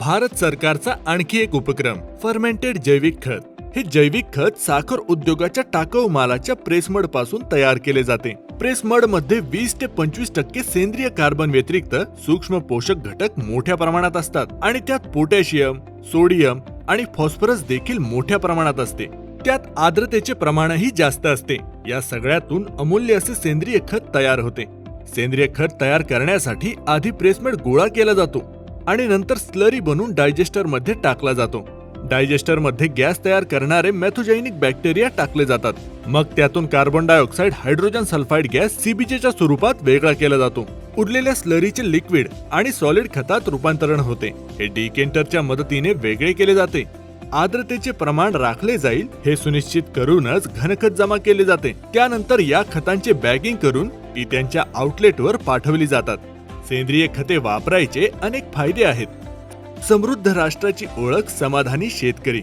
भारत सरकारचा आणखी एक उपक्रम फर्मेंटेड जैविक खत. हे जैविक खत साखर उद्योगाच्या टाकाऊ मालाच्या प्रेसमडपासून तयार केले जाते. प्रेसमडमध्ये वीस ते पंचवीस टक्के सेंद्रिय कार्बन व्यतिरिक्त सूक्ष्म पोषक घटक मोठ्या प्रमाणात असतात आणि त्यात पोटॅशियम सोडियम आणि फॉस्फरस देखील मोठ्या प्रमाणात असते. त्यात आर्द्रतेचे प्रमाणही जास्त असते. या सगळ्यातून अमूल्य असे सेंद्रिय खत तयार होते. सेंद्रिय खत तयार करण्यासाठी आधी प्रेसमेड गोळा केला जातो. आणि नंतर स्लरी बनवून डायजेस्टरमध्ये टाकला जातो. डायजेस्टरमध्ये गॅस तयार करणारे मॅथोजैनिक बॅक्टेरिया टाकले जातात. मग त्यातून carbon dioxide hydrogen sulphide gas सीबीजेच्या स्वरूपात वेगळा केला जातो. उरलेल्या स्लरीचे लिक्विड आणि सॉलिड खतात रूपांतरण होते. हे डिकेंटरच्या मदतीने वेगळे केले जाते. आर्द्रतेचे प्रमाण राखले जाईल हे सुनिश्चित करूनच घनखत जमा केले जाते. त्यानंतर या खतांचे बॅगिंग करून ती त्यांच्या आउटलेटवर पाठवली जातात. सेंद्रिय खते वापरायचे अनेक फायदे आहेत. समृद्ध राष्ट्राची ओळख समाधानी शेतकरी.